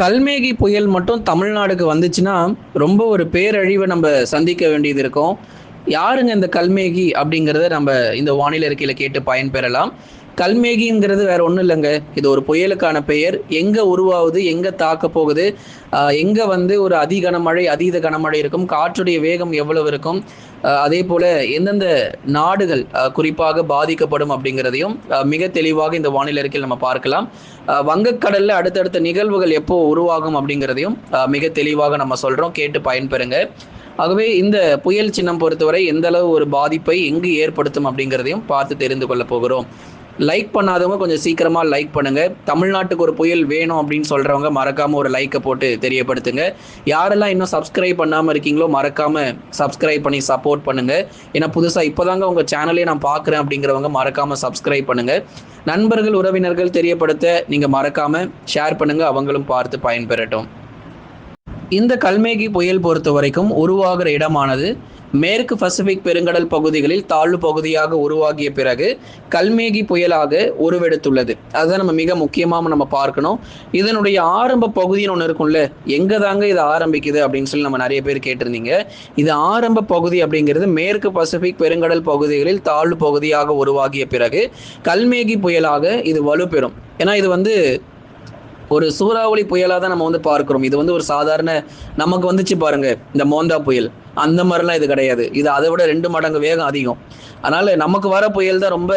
கல்மேகி புயல் மட்டும் தமிழ்நாடுக்கு வந்துச்சுன்னா ரொம்ப ஒரு பேரழிவை நம்ம சந்திக்க வேண்டியது இருக்கும். யாருங்க இந்த கல்மேகி அப்படிங்கிறத நம்ம இந்த வானிலை அறிக்கையில் கேட்டு பயன்பெறலாம். கல்மேகிங்கிறது வேற ஒன்றும் இல்லைங்க. இது ஒரு புயலுக்கான பெயர். எங்கே உருவாகுது? எங்கே தாக்க போகுது? எங்க வந்து ஒரு அதி கனமழை அதீத கனமழை இருக்கும்? காற்றுடைய வேகம் எவ்வளவு இருக்கும்? அதே போல எந்தெந்த நாடுகள் குறிப்பாக பாதிக்கப்படும் அப்படிங்கிறதையும் மிக தெளிவாக இந்த வானிலை அறிக்கையில் நம்ம பார்க்கலாம். வங்கக்கடலில் வங்கக்கடல்ல அடுத்தடுத்த நிகழ்வுகள் எப்போ உருவாகும் அப்படிங்கிறதையும் மிக தெளிவாக நம்ம சொல்றோம். கேட்டு பயன்பெறுங்க. ஆகவே இந்த புயல் சின்னம் பொறுத்தவரை எந்த அளவு ஒரு பாதிப்பை எங்கு ஏற்படுத்தும் அப்படிங்கிறதையும் பார்த்து தெரிந்து கொள்ள போகிறோம். லைக் பண்ணாதவங்க கொஞ்சம் சீக்கிரமா லைக் பண்ணுங்க. தமிழ்நாட்டுக்கு ஒரு புயல் வேணும் அப்படின்னு சொல்றவங்க மறக்காம ஒரு லைக்கை போட்டு தெரியப்படுத்துங்க. யாரெல்லாம் இன்னும் சப்ஸ்கிரைப் பண்ணாம இருக்கீங்களோ மறக்காம சப்ஸ்கிரைப் பண்ணி சப்போர்ட் பண்ணுங்க. ஏன்னா புதுசா இப்போதாங்க உங்க சேனலே நான் பார்க்குறேன் அப்படிங்கிறவங்க மறக்காம சப்ஸ்கிரைப் பண்ணுங்க. நண்பர்கள் உறவினர்கள் தெரியப்படுத்த நீங்க மறக்காம ஷேர் பண்ணுங்க. அவங்களும் பார்த்து பயன்பெறட்டும். இந்த கல்மேகி புயல் பொறுத்த வரைக்கும் உருவாகிற இடமானது மேற்கு பசிபிக் பெருங்கடல் பகுதிகளில் தாழ்வு பகுதியாக உருவாகிய பிறகு கல்மேகி புயலாக உருவெடுத்துள்ளது. அதுதான் நம்ம மிக முக்கியமாக நம்ம பார்க்கணும். இதனுடைய ஆரம்ப பகுதின்னு ஒன்று இருக்கும்ல எங்கே தாங்க இது ஆரம்பிக்குது அப்படின்னு சொல்லி நம்ம நிறைய பேர் கேட்டிருந்தீங்க. இது ஆரம்ப பகுதி அப்படிங்கிறது மேற்கு பசிபிக் பெருங்கடல் பகுதிகளில் தாழ்வு பகுதியாக உருவாகிய பிறகு கல்மேகி புயலாக இது வலுப்பெறும். ஏன்னா இது வந்து ஒரு சூறாவளி புயலாக தான் நம்ம வந்து பார்க்கிறோம். இது வந்து ஒரு சாதாரண நமக்கு வந்துச்சு பாருங்க இந்த மோந்தா புயல். அந்த மாதிரிலாம் இது கிடையாது. இது அதை விட ரெண்டு மடங்கு வேகம் அதிகம். அதனால நமக்கு வர புயல் தான் ரொம்ப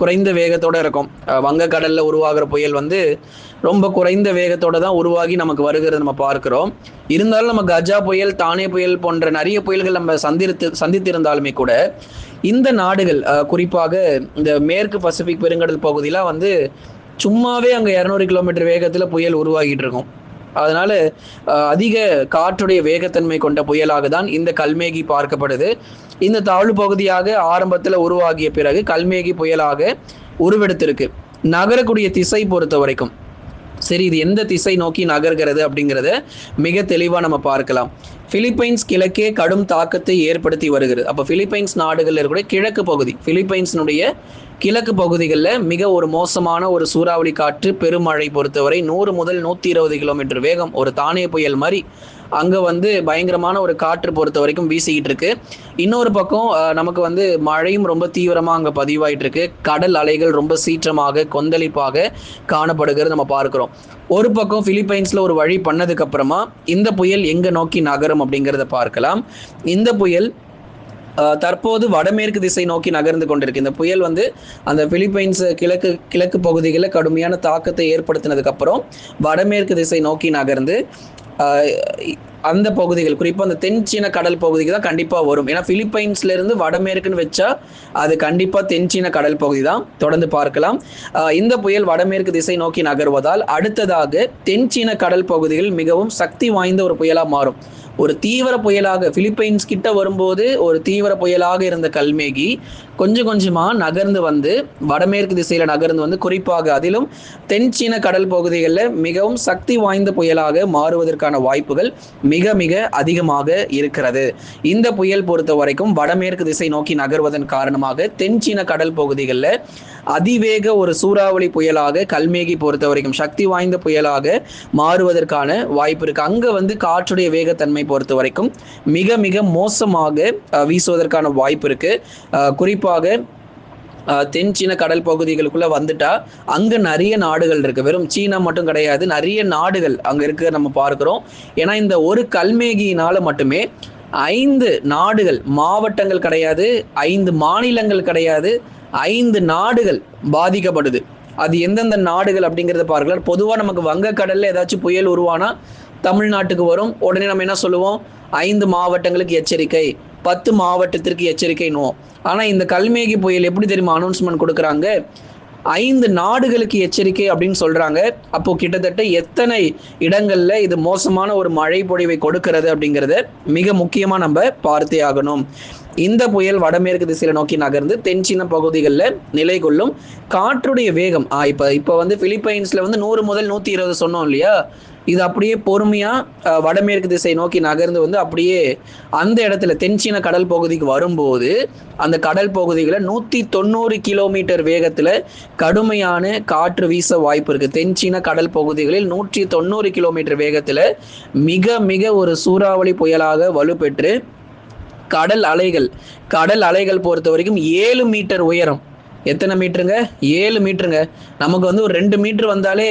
குறைந்த வேகத்தோட இருக்கும். வங்கக்கடலில் வங்கக்கடல்ல உருவாகிற புயல் வந்து ரொம்ப குறைந்த வேகத்தோட தான் உருவாகி நமக்கு வருகிறது நம்ம பார்க்கிறோம். இருந்தாலும் நம்ம கஜா புயல் தானே புயல் போன்ற நிறைய புயல்கள் நம்ம சந்தித்து சந்தித்திருந்தாலுமே கூட இந்த நாடுகள் குறிப்பாக இந்த மேற்கு பசிபிக் பெருங்கடல் பகுதியெலாம் வந்து சும்மாவே அங்கே இரநூறு கிலோமீட்டர் வேகத்தில் புயல் உருவாகிட்டு இருக்கும். அதனால அதிக காற்றுடைய வேகத்தன்மை கொண்ட புயலாக தான் இந்த கல்மேகி பார்க்கப்படுது. இந்த தாழ்வு பகுதியாக ஆரம்பத்தில் உருவாகிய பிறகு கல்மேகி புயலாக உருவெடுத்திருக்கு. நகரக்கூடிய திசை பொறுத்த வரைக்கும். சரி இது எந்த திசை நோக்கி நகர்கிறது அப்படிங்கிறத மிக தெளிவாக நம்ம பார்க்கலாம். பிலிப்பைன்ஸ் கிழக்கே கடும் தாக்கத்தை ஏற்படுத்தி வருகிறது. அப்போ பிலிப்பைன்ஸ் நாடுகளில் இருக்கக்கூடிய கிழக்கு பகுதி பிலிப்பைன்ஸினுடைய கிழக்கு பகுதிகளில் மிக ஒரு மோசமான ஒரு சூறாவளி காற்று பெருமழை பொறுத்தவரை நூறு முதல் நூற்றி இருபது கிலோமீட்டர் வேகம் ஒரு தானே புயல் மாதிரி அங்கே வந்து பயங்கரமான ஒரு காற்று பொறுத்த வரைக்கும் வீசிக்கிட்டு இருக்கு. இன்னொரு பக்கம் நமக்கு வந்து மழையும் ரொம்ப தீவிரமாக அங்கே பதிவாயிட்டு இருக்கு. கடல் அலைகள் ரொம்ப சீற்றமாக கொந்தளிப்பாக காணப்படுகிறது நம்ம பார்க்கிறோம். ஒரு பக்கம் பிலிப்பைன்ஸ்ல ஒரு வழி பண்ணதுக்கு அப்புறமா இந்த புயல் எங்க நோக்கி நகரும் அப்படிங்கிறத பார்க்கலாம். இந்த புயல் தற்போது வடமேற்கு திசை நோக்கி நகர்ந்து கொண்டிருக்கு. இந்த புயல் வந்து அந்த பிலிப்பைன்ஸ் கிழக்கு கிழக்கு பகுதிகளில் கடுமையான தாக்கத்தை ஏற்படுத்தினதுக்கப்புறம் வடமேற்கு திசை நோக்கி நகர்ந்து அந்த பகுதிகள் குறிப்பாக அந்த தென் சீன கடல் பகுதிக்கு தான் கண்டிப்பாக வரும். ஏன்னா பிலிப்பைன்ஸ்ல இருந்து வடமேற்குன்னு வச்சா அது கண்டிப்பாக தென் சீன கடல் பகுதி தான். தொடர்ந்து பார்க்கலாம். இந்த புயல் வடமேற்கு திசை நோக்கி நகர்வதால் அடுத்ததாக தென் சீன கடல் பகுதிகள் மிகவும் சக்தி வாய்ந்த ஒரு புயலாக மாறும். ஒரு தீவிர புயலாக பிலிப்பைன்ஸ் கிட்ட வரும்போது ஒரு தீவிர புயலாக இருந்த கல்மேகி கொஞ்சம் கொஞ்சமா நகர்ந்து வந்து வடமேற்கு திசையில நகர்ந்து வந்து குறிப்பாக அதிலும் தென் சீன கடல் பகுதிகளில் மிகவும் சக்தி வாய்ந்த புயலாக மாறுவதற்கான வாய்ப்புகள் மிக மிக அதிகமாக இருக்கிறது. இந்த புயல் பொறுத்த வரைக்கும் வடமேற்கு திசை நோக்கி நகர்வதன் காரணமாக தென் சீன கடல் பகுதிகளில் அதிவேக ஒரு சூறாவளி புயலாக கல்மேகி பொறுத்த வரைக்கும் சக்தி வாய்ந்த புயலாக மாறுவதற்கான வாய்ப்பு இருக்கு. அங்க வந்து காற்றுடைய வேகத்தன்மை பொறுத்த வரைக்கும் மிக மிக மோசமாக வீசுவதற்கான வாய்ப்பு இருக்கு. குறிப்பாக தென் சீன கடல் பகுதிகளுக்குள்ள வந்துட்டா அங்க நிறைய நாடுகள் இருக்கு. வெறும் சீனா மட்டும் கிடையாது நிறைய நாடுகள் அங்க இருக்கு நம்ம பார்க்கிறோம். ஏன்னா இந்த ஒரு கல்மேகியினால மட்டுமே ஐந்து நாடுகள் மாவட்டங்கள் கிடையாது ஐந்து மாநிலங்கள் கிடையாது ஐந்து நாடுகள் பாதிக்கப்படுது. அது எந்தெந்த நாடுகள் அப்படிங்கிறத பார்க்கலாம். பொதுவாக நமக்கு வங்கக்கடல்ல ஏதாச்சும் புயல் உருவானா தமிழ்நாட்டுக்கு வரும். உடனே நம்ம என்ன சொல்லுவோம்? ஐந்து மாவட்டங்களுக்கு எச்சரிக்கை. பத்து மாவட்டத்திற்கு எச்சரிக்கைன்னுவோம் ஆனால் இந்த கல்மேகி புயல் எப்படி தெரியுமா அனௌன்ஸ்மெண்ட் கொடுக்குறாங்க? ஐந்து நாடுகளுக்கு எச்சரிக்கை அப்படின்னு சொல்றாங்க. அப்போ கிட்டத்தட்ட எத்தனை இடங்கள்ல இது மோசமான ஒரு மழை பொழிவை கொடுக்கிறது அப்படிங்கிறத மிக முக்கியமா நம்ம பார்த்தே ஆகணும். இந்த புயல் வடமேற்கு திசையில நோக்கி நகர்ந்து தென்சீன பகுதிகளில் நிலை கொள்ளும். காற்றுடைய வேகம் ஆ இப்போ இப்போ வந்து பிலிப்பைன்ஸ்ல வந்து நூறு முதல் நூற்றி இருபது சொன்னோம் இல்லையா? இது அப்படியே பொறுமையாக வடமேற்கு திசை நோக்கி நகர்ந்து வந்து அப்படியே அந்த இடத்துல தென்சீன கடல் பகுதிக்கு வரும்போது அந்த கடல் பகுதிகளில் நூற்றி தொண்ணூறு கிலோமீட்டர் வேகத்தில் கடுமையான காற்று வீச வாய்ப்பு இருக்குது தென்சீன கடல் பகுதிகளில் நூற்றி தொண்ணூறு கிலோமீட்டர் வேகத்தில் மிக மிக ஒரு சூறாவளி புயலாக வலுப்பெற்று கடல் அலைகள் கடல் அலைகள் பொறுத்த வரைக்கும் ஏழு மீட்டர் உயரம் எத்தனை மீட்டருங்க? ஏழு மீட்டருங்க. நமக்கு வந்து ஒரு ரெண்டு மீட்டர் வந்தாலே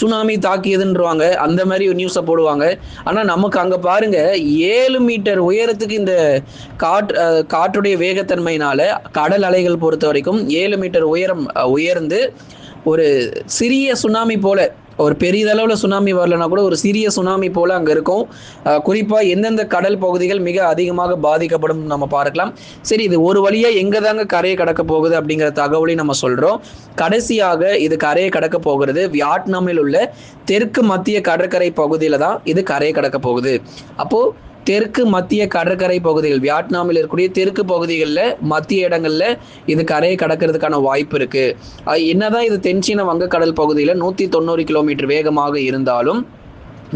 சுனாமி தாக்கியதுன்றவாங்க. அந்த மாதிரி ஒரு நியூஸை போடுவாங்க. ஆனால் நமக்கு அங்கே பாருங்க ஏழு மீட்டர் உயரத்துக்கு இந்த காற்று காற்றுடைய வேகத்தன்மையினால கடல் அலைகள் பொறுத்த வரைக்கும் ஏழு மீட்டர் உயரம் உயர்ந்து ஒரு சிறிய சுனாமி போல ஒரு பெரியதளவில் சுனாமி வரலனா கூட ஒரு சிறிய சுனாமி போல அங்கே இருக்கும். குறிப்பாக எந்தெந்த கடல் பகுதிகள் மிக அதிகமாக பாதிக்கப்படும் நம்ம பார்க்கலாம். சரி இது ஒரு வழியாக எங்கே தாங்க கரையை கடக்க போகுது அப்படிங்கிற தகவலையும் நம்ம சொல்கிறோம் கடைசியாக இது கரையை கடக்க போகிறது வியட்நாமில் உள்ள தெற்கு மத்திய கடற்கரை பகுதியில் தான் இது கரையை கடக்க போகுது. அப்போது தெற்கு மத்திய கடற்கரை பகுதிகள் வியட்நாமில் இருக்கக்கூடிய தெற்கு பகுதிகளில் மத்திய இடங்களில் இது கரையை கடக்கிறதுக்கான வாய்ப்பு இருக்கு. என்னதான் இது தென்சீன வங்கக்கடல் பகுதியில் நூற்றி தொண்ணூறு கிலோமீட்டர் வேகமாக இருந்தாலும்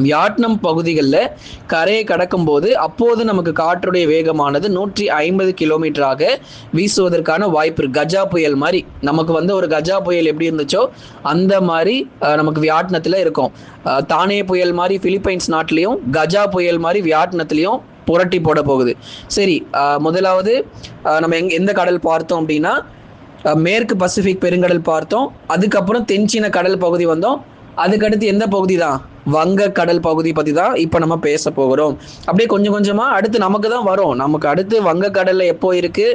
வியட்நாம் பகுதிகளில் கரையை கடக்கும்போது அப்போது நமக்கு காற்றுடைய வேகமானது நூற்றி ஐம்பது கிலோமீட்டராக வீசுவதற்கான வாய்ப்பு இருக்கு. கஜா புயல் மாதிரி. நமக்கு வந்து ஒரு கஜா புயல் எப்படி இருந்துச்சோ அந்த மாதிரி நமக்கு வியாட்னத்தில் இருக்கும். தானே புயல் மாதிரி பிலிப்பைன்ஸ் நாட்டிலையும் கஜா புயல் மாதிரி வியட்நாத்திலையும் புரட்டி போட போகுது. சரி முதலாவது நம்ம எங் எந்த கடல் பார்த்தோம் அப்படின்னா மேற்கு பசிபிக் பெருங்கடல் பார்த்தோம். அதுக்கப்புறம் தென்சீன கடல் பகுதி வந்தோம். அதுக்கடுத்து எந்த பகுதி தான்? வங்க கடல் பகுதி பற்றி தான் இப்போ நம்ம பேச போகிறோம். அப்படியே கொஞ்சம் கொஞ்சமாக அடுத்து நமக்கு தான் வரும். நமக்கு அடுத்து வங்க கடலில் எப்போ இருக்கு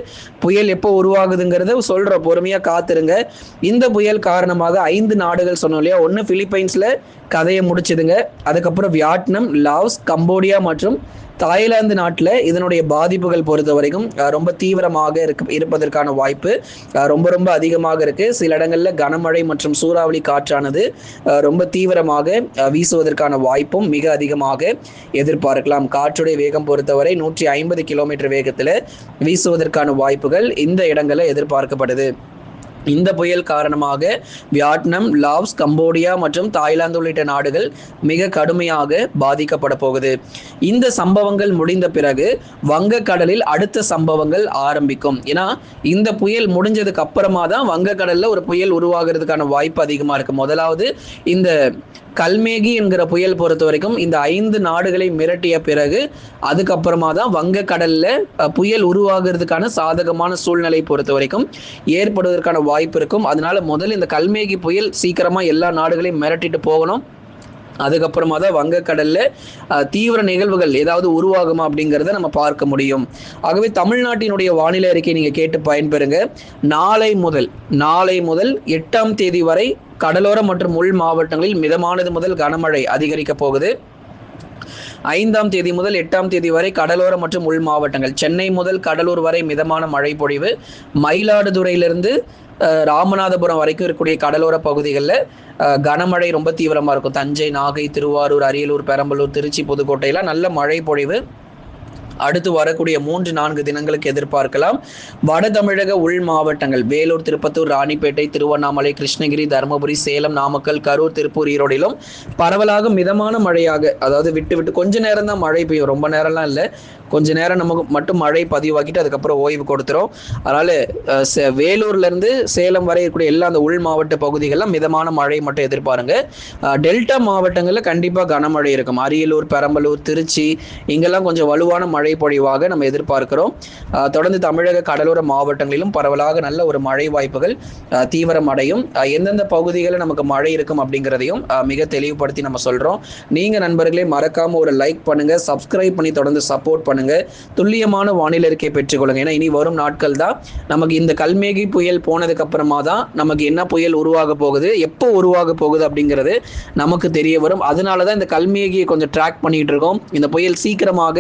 புயல் எப்போ உருவாகுதுங்கிறத சொல்கிற பொறுமையாக காத்துருங்க. இந்த புயல் காரணமாக ஐந்து நாடுகள் சொன்னோம் இல்லையா? ஒன்று பிலிப்பைன்ஸில் கதையை முடிச்சுதுங்க. அதுக்கப்புறம் வியட்நாம் லாவ்ஸ் கம்போடியா மற்றும் தாய்லாந்து நாட்டில் இதனுடைய பாதிப்புகள் பொறுத்த வரைக்கும் ரொம்ப தீவிரமாக இருக்கு இருப்பதற்கான வாய்ப்பு ரொம்ப ரொம்ப அதிகமாக இருக்கு. சில இடங்களில் கனமழை மற்றும் சூறாவளி காற்றானது ரொம்ப தீவிரமாக வீசுவதற்கான வாய்ப்பும் மிக அதிகமாக எதிர்பார்க்கலாம். காற்றுடைய வேகம் பொறுத்தவரை நூற்றி ஐம்பது கிலோமீட்டர் வேகத்தில் வீசுவதற்கான வாய்ப்புகள் இந்த இடங்களில் எதிர்பார்க்கப்படுது. இந்த புயல் காரணமாக வியட்நாம் லாவ்ஸ் கம்போடியா மற்றும் தாய்லாந்து உள்ளிட்ட நாடுகள் மிக கடுமையாக பாதிக்கப்பட போகுது. இந்த சம்பவங்கள் முடிந்த பிறகு வங்கக்கடலில் அடுத்த சம்பவங்கள் ஆரம்பிக்கும். ஏன்னா இந்த புயல் முடிஞ்சதுக்கு அப்புறமா தான் வங்கக்கடலில் ஒரு புயல் உருவாகிறதுக்கான வாய்ப்பு அதிகமாக இருக்கு. முதலாவது இந்த கல்மேகி என்கிற புயல் பொறுத்த வரைக்கும் இந்த ஐந்து நாடுகளை மிரட்டிய பிறகு அதுக்கப்புறமா தான் வங்கக்கடல்ல புயல் உருவாகிறதுக்கான சாதகமான சூழ்நிலை பொறுத்த வரைக்கும் ஏற்படுவதற்கான வாய்ப்பு இருக்கும். அதனால முதல்ல இந்த கல்மேகி புயல் சீக்கிரமா எல்லா நாடுகளையும் மிரட்டிட்டு போகணும். அதுக்கப்புறமா தான் வங்கக்கடல்ல தீவிர நிகழ்வுகள் ஏதாவது உருவாகுமா அப்படிங்கிறத நம்ம பார்க்க முடியும். ஆகவே தமிழ்நாட்டினுடைய வானிலை அறிக்கை நீங்க கேட்டு பயன்பெறுங்க. நாளை முதல் நாளை முதல் எட்டாம் தேதி வரை கடலோர மற்றும் உள் மாவட்டங்களில் மிதமானது முதல் கனமழை அதிகரிக்க போகுது. ஐந்தாம் தேதி முதல் எட்டாம் தேதி வரை கடலோர மற்றும் உள் மாவட்டங்கள். சென்னை முதல் கடலூர் வரை மிதமான மழை பொழிவு. மயிலாடுதுறையிலிருந்து அஹ், ராமநாதபுரம் வரைக்கும் இருக்கக்கூடிய கடலோர பகுதிகளில் கனமழை ரொம்ப தீவிரமாக இருக்கும். தஞ்சை நாகை திருவாரூர் அரியலூர் பெரம்பலூர் திருச்சி புதுக்கோட்டையெல்லாம் நல்ல மழை பொழிவு. அடுத்து வரக்கூடிய மூன்று நான்கு தினங்களுக்கு எதிர்பார்க்கலாம். வட தமிழக உள் மாவட்டங்கள் வேலூர் திருப்பத்தூர் ராணிப்பேட்டை திருவண்ணாமலை கிருஷ்ணகிரி தருமபுரி சேலம் நாமக்கல் கரூர் திருப்பூர் ஈரோடிலும் பரவலாக மிதமான மழையாக அதாவது விட்டு விட்டு கொஞ்ச நேரம் தான் மழை பெய்யும். ரொம்ப நேரம்லாம் இல்லை. கொஞ்ச நேரம் நமக்கு மட்டும் மழை பதிவாக்கிட்டு அதுக்கப்புறம் ஓய்வு கொடுத்துரும். அதனால சே- வேலூர்ல இருந்து சேலம் வரை இருக்கக்கூடிய எல்லா அந்த உள் மாவட்ட பகுதிகளில் மிதமான மழை மட்டும் எதிர்பாருங்க. டெல்டா மாவட்டங்களில் கண்டிப்பாக கனமழை இருக்கும். அரியலூர் பெரம்பலூர் திருச்சி இங்கெல்லாம் கொஞ்சம் வலுவான மழை பொழிவாக நம்ம எதிர்பார்க்கிறோம். தொடர்ந்து தமிழக கடலோர மாவட்டங்களிலும் பரவலாக நல்ல ஒரு மழை வாய்ப்புகள் தீவிரம் அடையும். எந்தெந்த பகுதிகளில் நமக்கு மழை இருக்கும் அப்படிங்கிறதையும் மிக தெளிவுபடுத்தி நம்ம சொல்றோம். நீங்க நண்பர்களே மறக்காம ஒரு லைக் பண்ணுங்க சப்ஸ்கிரைப் பண்ணி தொடர்ந்து சப்போர்ட் பண்ணுங்க. துல்லியமான வானிலை அறிக்கை பெற்றுக்கொள்ளுங்க ஏன்னா இனி வரும் நாட்கள் தான். நமக்கு இந்த கல்மேகி புயல் போனதுக்கு அப்புறமா தான் நமக்கு என்ன புயல் உருவாக போகுது எப்போ உருவாக போகுது அப்படிங்கிறது நமக்கு தெரிய வரும். அதனால தான் இந்த கல்மேகியை கொஞ்சம் ட்ராக் பண்ணிட்டு இருக்கோம். இந்த புயல் சீக்கிரமாக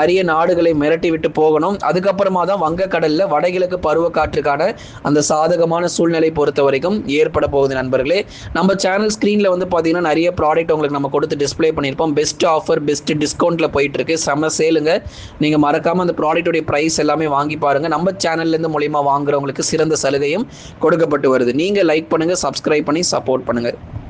நிறைய நாடுகளை மிரட்டி விட்டு போகணும். அதுக்கப்புறமா தான் வங்கக்கடல்ல வடகிழக்கு பருவக்காற்றுக்கான அந்த சாதகமான சூழ்நிலை பொறுத்த வரைக்கும் ஏற்பட போகுது நண்பர்களே. நம்ம சேனல் ஸ்க்ரீனில் வந்து பார்த்தீங்கன்னா நிறைய ப்ராடக்ட் உங்களுக்கு நம்ம கொடுத்து டிஸ்ப்ளே பண்ணியிருப்போம். பெஸ்ட் ஆஃபர் பெஸ்ட் டிஸ்கவுண்ட்ல போயிட்டு இருக்கு செம்ம சேலுங்க. நீங்கள் மறக்காமல் அந்த ப்ராடக்ட்டுடைய ப்ரைஸ் எல்லாமே வாங்கி பாருங்கள் நம்ம சேனல்லேருந்து மூலியமாக வாங்குறவங்களுக்கு சிறந்த சலுகையும் கொடுக்கப்பட்டு வருது. நீங்கள் லைக் பண்ணுங்கள் சப்ஸ்கிரைப் பண்ணி சப்போர்ட் பண்ணுங்கள்